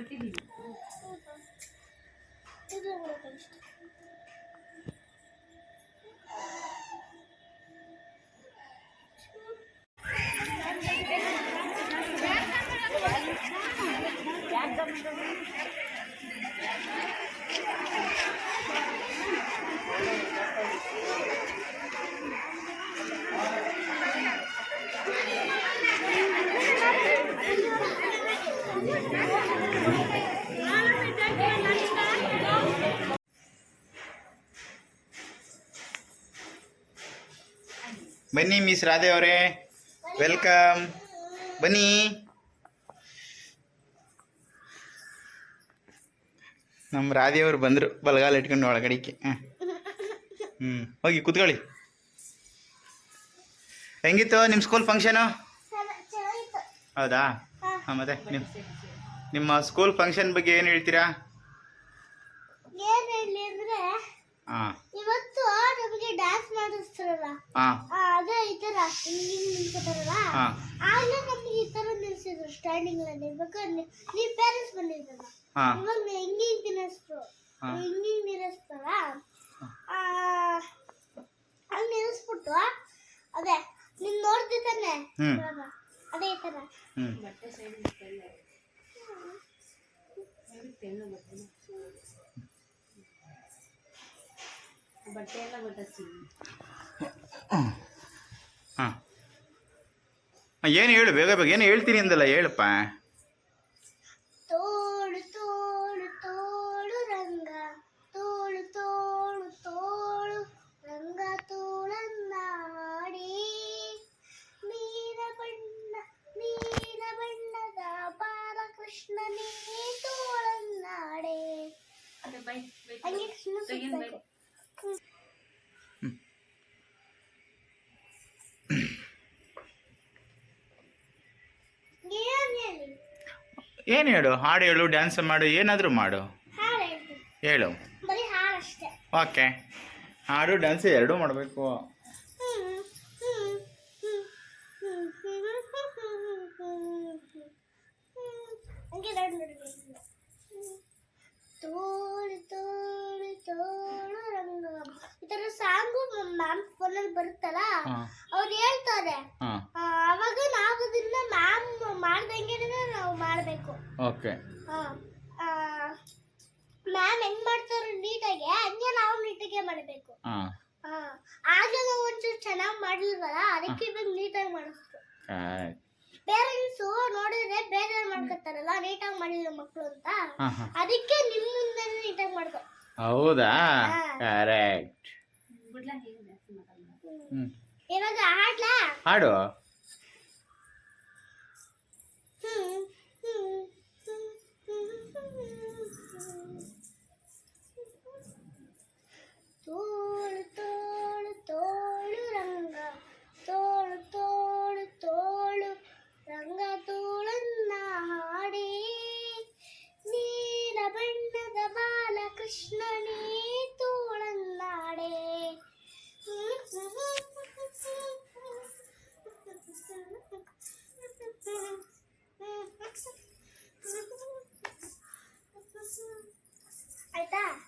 দিবি ಬನ್ನಿ ಮಿಸ್ ರಾಧೆ ಅವರೇ. ವೆಲ್ಕಮ್ ಬನ್ನಿ. ನಮ್ಮ ರಾಧೆಯವರು ಬಂದರು ಬಲಗಾಲ ಇಟ್ಕೊಂಡು ಒಳಗಡೆಗೆ ಹಾಂ ಹ್ಞೂ ಹೋಗಿ ಕೂತ್ಕೊಳ್ಳಿ. ಹೆಂಗಿತ್ತು ನಿಮ್ಮ ಸ್ಕೂಲ್ ಫಂಕ್ಷನು ಹೌದಾ? ಹಾಂ ಮತ್ತೆ ನಿಮ್ಮ ನಿಮ್ಮ ಸ್ಕೂಲ್ ಫಂಕ್ಷನ್ ಬಗ್ಗೆ ಏನು ಹೇಳ್ತೀರಾ? ಹಾಂ. ಇವತ್ತು ನಮಗೆ ಡ್ಯಾನ್ಸ್ ಮಾಡಿಸ್ತಾರಲ್ಲ. ಹಾಂ. ಸ್ಟ್ಯಾಂಡಿಂಗ್ ಅಲ್ಲಿ. ನೀ- ನೀವ್ ಪೇರೆಂಟ್ಸ್ ಬಂದಿದ್ರಲ್ಲ ಇವಾಗ ಹಿಂಗ್ ಹಿಂಗ್ ನಿಲ್ಲಿಸ್ರು ಹಾ. ಹಿಂಗ್ ನಿಲ್ಲಿಸ್ಬಿಟ್ಟು ಅದೇ ನೀನ್ ನೋಡ್ತಿ ತಾನೆ? ಹ್ಮ್. ಇವಾಗ? ಅದೇ ತರ ಬಟ್ಟೆ ಹಾಂ ಏನು ಹೇಳು ಬೇಗ ಬೇಗ ಏನು ಹೇಳ್ತೀನಿ ಅಂದಲ್ಲ ಹೇಳಪ್ಪ ತೋಳು ತೋಳು ತೋಳು ರಂಗ ತೋಳು ತೋಳು ತೋಳು ರಂಗ ತೋಳನ್ನಾಡಿ ನೀರ ಬಣ್ಣ ನೀರ ಬಣ್ಣದ ಬಾಲಕೃಷ್ಣನೇ ತೋಳನ್ನಾಡೆ ಹಂಗೆ ಏನು ಹೇಳು? ಹಾಡು ಹೇಳು ಡ್ಯಾನ್ಸ್ ಮಾಡು ಏನಾದರೂ ಮಾಡು. ಹೇಳು. ಓಕೆ ಹಾಡು ಡ್ಯಾನ್ಸ್ ಎರಡೂ ಮಾಡಬೇಕು. ಮ್ಯಾಮ್ ಫೋನಲ್ಲಿ ಬರುತ್ತಲ್ಲ ಅವ್ರು ಹೇಳ್ತಾರೆ. ಅವಾಗ ನಾವು ಅದನ್ನ ಮ್ಯಾಮ್ ಮಾಡ್ದಂಗೆ ನಾವು ಮಾಡಬೇಕು. ಓಕೆ. ಮ್ಯಾಮ್ ಹೆಂಗ್ ಮಾಡ್ತಾರೆ ನೀಟಾಗಿ ಹಂಗೆ ನಾವು ನೀಟಾಗೆ ಮಾಡಬೇಕು. ಹಾಂ. ಆಗ ನಾವು ಒಂಚೂರು ಚೆನ್ನಾಗಿ ಮಾಡಿಲ್ವಲ್ಲ ಅದಕ್ಕೆ ಇವಾಗ ನೀಟಾಗಿ ಮಾಡಿಸ್ತು ಪೇರೆಂಟ್ಸು ನೋಡಿದ್ರೆ ಬೇರೆ ಮಾಡ್ಕೊತಾರಲ್ಲ ನೀಟಾಗಿ ಮಾಡಿಲ್ಲ ಮಕ್ಕಳು ಅಂತ. ಅದಕ್ಕೆ ನಿಮ್ಮ ಮುಂದೆ ನೀಟಾಗಿ ಮಾಡ್ಕೊ ಹೌದಾ? ಹಾ. ಕರೆಕ್ಟ್ ಇವಾಗ ಆಡ್ಲಾ ಹಾಡು. ತೋಳು ತೋಳು ತೋಳು ರಂಗ. ತೋಳು ತೋಳು ತೋಳು ರಂಗ ತೋಳನ್ನ ಹಾಡಿ. ನೀಲ ಬಣ್ಣದ ಬಾಲಕೃಷ್ಣನೇ.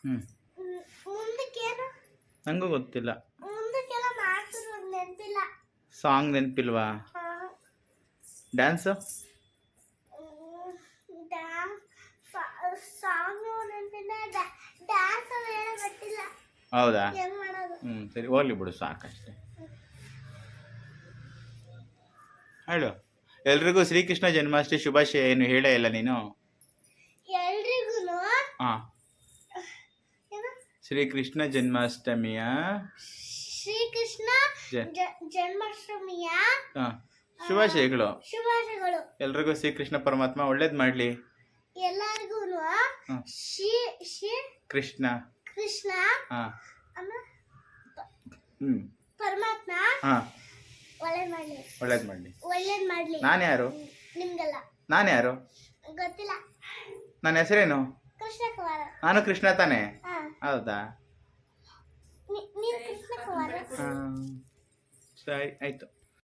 ಹ್ಞೂ ನನಗೂ ಗೊತ್ತಿಲ್ಲ. ಸಾಂಗ್ ನೆನಪಿಲ್ವಾ? ಡ್ಯಾನ್ಸು ಹೌದಾ? ಹ್ಞೂ ಸರಿ ಹೋಗ್ಲಿ ಬಿಡು ಸಾಕಷ್ಟೇ. ಹೇಳು ಎಲ್ರಿಗೂ ಶ್ರೀಕೃಷ್ಣ ಜನ್ಮಾಷ್ಟಮಿ ಶುಭಾಶಯ ಏನು ಹೇಳೇ ಇಲ್ಲ ನೀನು? ಎಲ್ರಿಗೂ ಹಾಂ. ಶ್ರೀಕೃಷ್ಣ ಜನ್ಮಾಷ್ಟಮಿಯ ಶ್ರೀ ಕೃಷ್ಣ ಜ- ಜನ್ಮಾಷ್ಟಮಿಯ ಹಾಂ ಶುಭಾಶಯಗಳು. ಶುಭಾಶಯಗಳು. ಎಲ್ರಿಗೂ ಶ್ರೀಕೃಷ್ಣ ಪರಮಾತ್ಮ ಒಳ್ಳೇದ್ ಮಾಡಲಿ. ಎಲ್ಲರಿಗೂ ಹ್ಮ್. ಶ್ರೀ ಶ್ರೀ ಕೃಷ್ಣ. ಕೃಷ್ಣ ಹಾಂ. ಪರಮಾತ್ಮ ಹಾಂ. ಒಳ್ಳೇದ್ ಮಾಡ್ಲಿ. ಒಳ್ಳೇದು ಮಾಡಲಿ. ಒಳ್ಳೇದ್ ಮಾಡ್ಲಿ. ನಾನು ಯಾರು? ನಿಮ್ಗೆಲ್ಲ. ನಾನು ಯಾರು? ಗೊತ್ತಿಲ್ಲ. ನನ್ನ ಹೆಸರೇನು? ಕೃಷ್ಣ ಕುಮಾರ. ನಾನು ಕೃಷ್ಣ ತಾನೇ. ಹೌದಾ? ಹಾಂ ಸರಿ ಆಯಿತು.